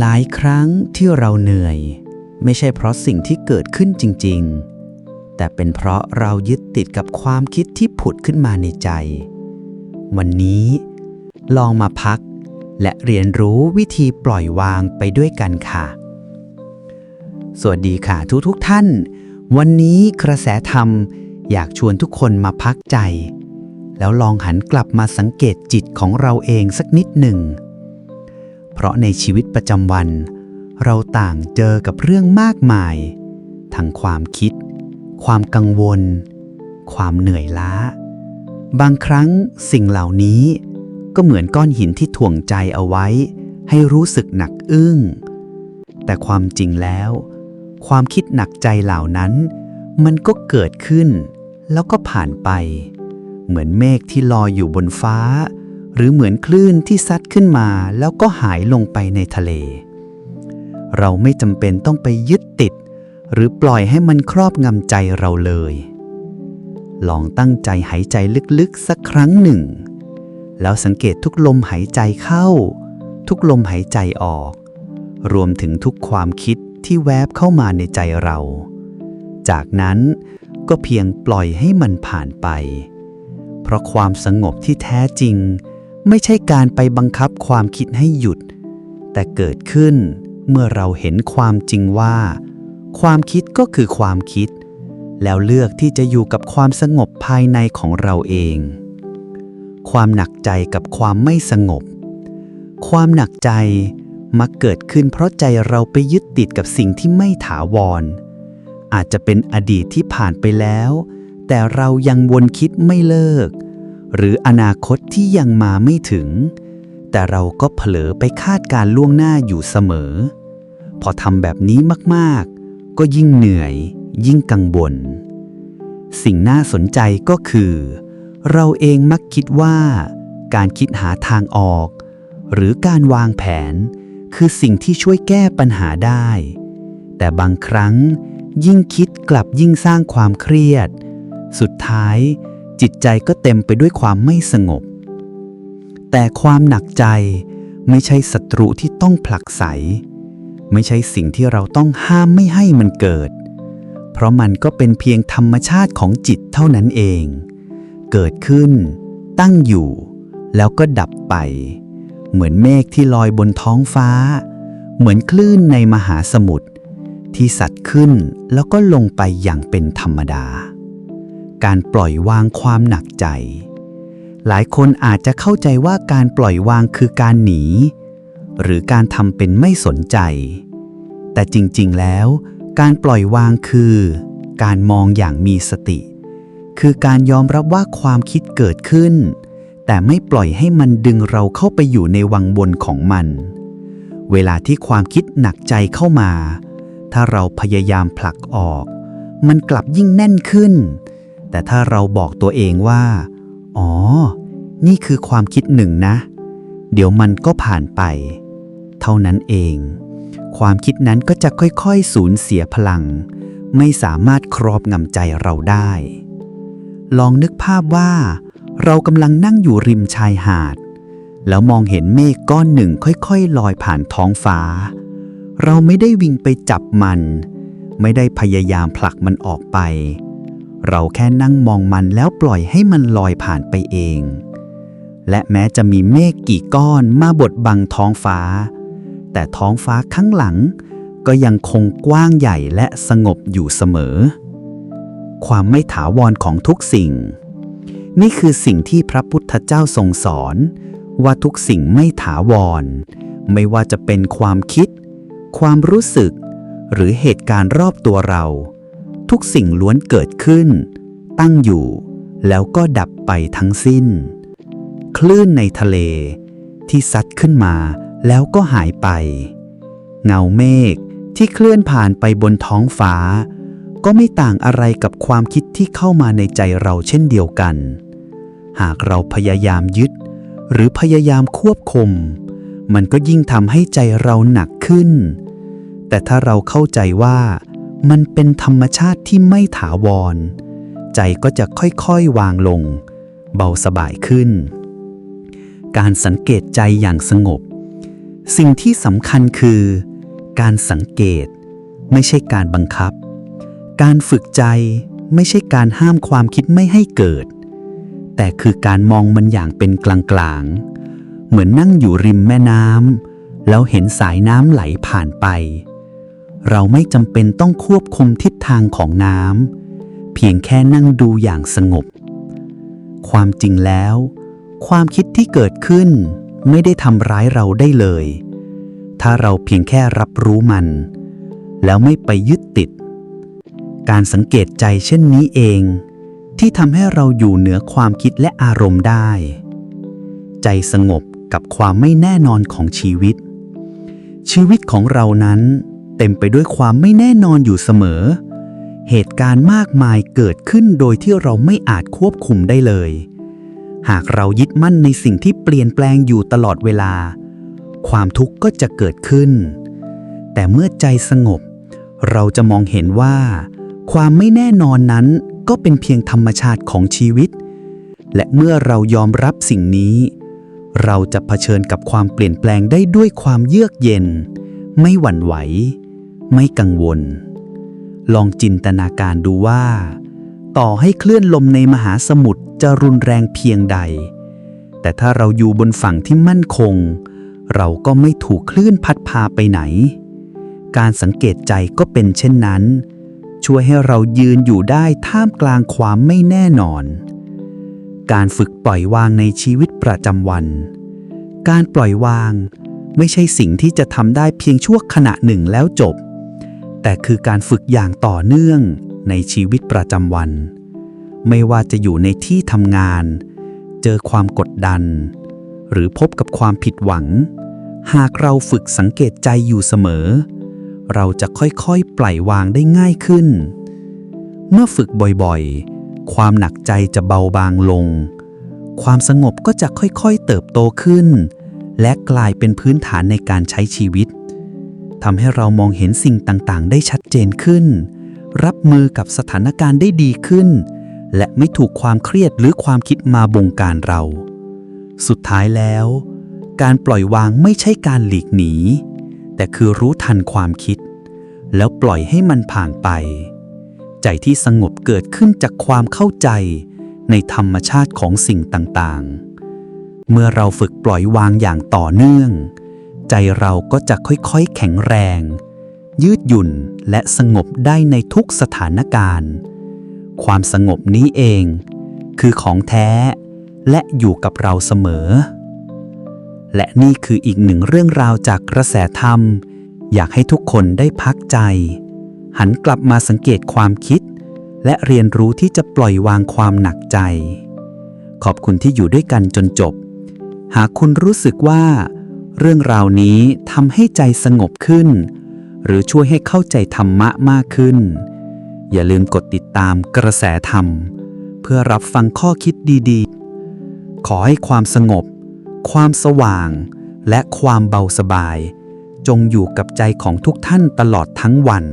หลายครั้งที่เราเหนื่อย ไม่ใช่เพราะสิ่งที่เกิดขึ้นจริง ๆ แต่เป็นเพราะเรายึดติดกับความคิดที่ผุดขึ้นมาในใจ วันนี้ ลองมาพัก และเรียนรู้วิธีปล่อยวางไปด้วยกันค่ะ สวัสดีค่ะทุกทุกท่าน วันนี้กระแสธรรมอยากชวนทุกคนมาพักใจ แล้วลองหันกลับมาสังเกตจิตของเราเองสักนิดหนึ่ง เพราะในชีวิตประจำวัน เราต่างเจอกับเรื่องมากมาย ทั้งความคิด ความกังวล ความเหนื่อยล้า บางครั้งสิ่งเหล่านี้ ก็เหมือนก้อนหินที่ถ่วงใจเอาไว้ ให้รู้สึกหนักอึ้ง แต่ความจริงแล้ว ความคิดหนักใจเหล่านั้น มันก็เกิดขึ้น แล้วก็ผ่านไป เหมือนเมฆที่ลอยอยู่บนฟ้า หรือเหมือนคลื่นที่ซัดขึ้นมาแล้วก็หายลงไปในทะเล เราไม่จำเป็นต้องไปยึดติด หรือปล่อยให้มันครอบงำใจเราเลย ลองตั้งใจหายใจลึกๆสักครั้งหนึ่ง แล้วสังเกตทุกลมหายใจเข้า ทุกลมหายใจออก รวมถึงทุกความคิดที่แวบเข้ามาในใจเรา จากนั้นก็เพียงปล่อยให้มันผ่านไป เพราะความสงบที่แท้จริง ไม่ใช่การไปบังคับความคิดให้หยุด แต่เกิดขึ้นเมื่อเราเห็นความจริงว่า ความคิดก็คือความคิด แล้วเลือกที่จะอยู่กับความสงบภายในของเราเอง ความหนักใจกับความไม่สงบ ความหนักใจมักเกิดขึ้นเพราะใจเราไปยึดติดกับสิ่งที่ไม่ถาวร อาจจะเป็นอดีตที่ผ่านไปแล้ว แต่เรายังวนคิดไม่เลิก หรืออนาคตที่ยังมาไม่ถึง แต่เราก็เผลอไปคาดการล่วงหน้าอยู่เสมอ พอทำแบบนี้มากๆ ก็ยิ่งเหนื่อย ยิ่งกังวล สิ่งน่าสนใจก็คือ เราเองมักคิดว่า การคิดหาทางออก หรือการวางแผน คือสิ่งที่ช่วยแก้ปัญหาได้ แต่บางครั้งยิ่งคิดกลับยิ่งสร้างความเครียด สุดท้าย จิตใจก็เต็มไปด้วยความไม่สงบ แต่ความหนักใจไม่ใช่ศัตรูที่ต้องผลักไส ไม่ใช่สิ่งที่เราต้องห้ามไม่ให้มันเกิด เพราะมันก็เป็นเพียงธรรมชาติของจิตเท่านั้นเอง เกิดขึ้น ตั้งอยู่ แล้วก็ดับไป เหมือนเมฆที่ลอยบนท้องฟ้า เหมือนคลื่นในมหาสมุทรที่สัตว์ขึ้นแล้วก็ลงไปอย่างเป็นธรรมดา การปล่อยวางความหนักใจ หลายคนอาจจะเข้าใจว่าการปล่อยวางคือการหนี หรือการทำเป็นไม่สนใจ แต่จริงๆแล้ว การปล่อยวางคือ การมองอย่างมีสติ คือการยอมรับว่าความคิดเกิดขึ้น แต่ไม่ปล่อยให้มันดึงเราเข้าไปอยู่ในวังวนของมัน เวลาที่ความคิดหนักใจเข้ามา ถ้าเราพยายามผลักออกมันกลับยิ่งแน่นขึ้น แต่ถ้าเราบอกตัวเองว่า อ๋อ นี่คือความคิดหนึ่งนะ เดี๋ยวมันก็ผ่านไป เท่านั้นเอง ความคิดนั้นก็จะค่อยๆ สูญเสียพลัง ไม่สามารถครอบงำใจเราได้ ลองนึกภาพว่า เรากำลังนั่งอยู่ริมชายหาด แล้วมองเห็นเมฆก้อนหนึ่งค่อยๆ ลอยผ่านท้องฟ้า เราไม่ได้วิ่งไปจับมัน ไม่ได้พยายามผลักมันออกไป เราแค่นั่งมองมันแล้วปล่อยให้มันลอยผ่านไปเอง และแม้จะมีเมฆกี่ก้อนมาบดบังท้องฟ้า แต่ท้องฟ้าข้างหลัง ก็ยังคงกว้างใหญ่และสงบอยู่เสมอ ความไม่ถาวรของทุกสิ่ง นี่คือสิ่งที่พระพุทธเจ้าทรงสอน ว่าทุกสิ่งไม่ถาวร ไม่ว่าจะเป็นความคิด ความรู้สึก หรือเหตุการณ์รอบตัวเรา ทุกสิ่งล้วนเกิดขึ้น ตั้งอยู่ แล้วก็ดับไปทั้งสิ้น คลื่นในทะเล ที่ซัดขึ้นมาแล้วก็หายไป เงาเมฆที่เคลื่อนผ่านไปบนท้องฟ้า ก็ไม่ต่างอะไรกับความคิดที่เข้ามาในใจเราเช่นเดียวกัน หากเราพยายามยึด หรือพยายามควบคุม มันก็ยิ่งทำให้ใจเราหนักขึ้น แต่ถ้าเราเข้าใจว่า มันเป็นธรรมชาติที่ไม่ถาวร ใจก็จะค่อยๆวางลง เบาสบายขึ้น การสังเกตใจอย่างสงบ สิ่งที่สำคัญคือ การสังเกตไม่ใช่การบังคับ การฝึกใจไม่ใช่การห้ามความคิดไม่ให้เกิด แต่คือการมองมันอย่างเป็นกลางๆ เหมือนนั่งอยู่ริมแม่น้ำแล้วเห็นสายน้ำไหลผ่านไป เราไม่จำเป็นต้องควบคุมทิศทางของน้ำเพียงแค่นั่งดูอย่างสงบ ความจริงแล้ว ความคิดที่เกิดขึ้นไม่ได้ทำร้ายเราได้เลย ถ้าเราเพียงแค่รับรู้มัน แล้วไม่ไปยึดติด การสังเกตใจเช่นนี้เอง ที่ทำให้เราอยู่เหนือความคิดและอารมณ์ได้ ใจสงบกับความไม่แน่นอนของชีวิต ชีวิตของเรานั้น เต็มไปด้วยความไม่แน่นอนอยู่เสมอ เหตุการณ์มากมายเกิดขึ้นโดยที่เราไม่อาจควบคุมได้เลย หากเรายึดมั่นในสิ่งที่เปลี่ยนแปลงอยู่ตลอดเวลา ความทุกข์ก็จะเกิดขึ้น แต่เมื่อใจสงบ เราจะมองเห็นว่า ความไม่แน่นอนนั้นก็เป็นเพียงธรรมชาติของชีวิต และเมื่อเรายอมรับสิ่งนี้ เราจะเผชิญกับความเปลี่ยนแปลงได้ด้วยความเยือกเย็น ไม่หวั่นไหว ไม่กังวล ลองจินตนาการดูว่า ต่อให้คลื่นลมในมหาสมุทรจะรุนแรงเพียงใด แต่ถ้าเราอยู่บนฝั่งที่มั่นคง เราก็ไม่ถูกคลื่นพัดพาไปไหน การสังเกตใจก็เป็นเช่นนั้น ช่วยให้เรายืนอยู่ได้ท่ามกลางความไม่แน่นอน การฝึกปล่อยวางในชีวิตประจำวัน การปล่อยวางไม่ใช่สิ่งที่จะทำได้เพียงชั่วขณะหนึ่งแล้วจบ แต่คือการฝึกอย่างต่อเนื่องในชีวิตประจำวัน ไม่ว่าจะอยู่ในที่ทำงาน เจอความกดดัน หรือพบกับความผิดหวัง หากเราฝึกสังเกตใจอยู่เสมอ เราจะค่อยๆ ปล่อยวางได้ง่ายขึ้น เมื่อฝึกบ่อยๆ ความหนักใจจะเบาบางลง ความสงบก็จะค่อยๆ เติบโตขึ้น และกลายเป็นพื้นฐานในการใช้ชีวิต ทำให้เรามองเห็นสิ่งต่างๆ ได้ชัดเจนขึ้น รับมือกับสถานการณ์ได้ดีขึ้น และไม่ถูกความเครียดหรือความคิดมาบงการเรา สุดท้ายแล้ว การปล่อยวางไม่ใช่การหลีกหนี แต่คือรู้ทันความคิด แล้วปล่อยให้มันผ่านไป ใจที่สงบเกิดขึ้นจากความเข้าใจในธรรมชาติของสิ่งต่างๆ เมื่อเราฝึกปล่อยวางอย่างต่อเนื่อง ใจเราก็จะค่อยๆแข็งแรง ยืดหยุ่นและสงบได้ในทุกสถานการณ์ ความสงบนี้เอง คือของแท้และอยู่กับเราเสมอ และนี่คืออีกหนึ่งเรื่องราวจากกระแสธรรม อยากให้ทุกคนได้พักใจ หันกลับมาสังเกตความคิด และเรียนรู้ที่จะปล่อยวางความหนักใจ ขอบคุณที่อยู่ด้วยกันจนจบ หากคุณรู้สึกว่า เรื่องราวนี้ทำให้ใจสงบขึ้น หรือช่วยให้เข้าใจธรรมะมากขึ้น อย่าลืมกดติดตามกระแสธรรม เพื่อรับฟังข้อคิดดีๆ ขอให้ความสงบ ความสว่าง และความเบาสบาย จงอยู่กับใจของทุกท่านตลอดทั้งวัน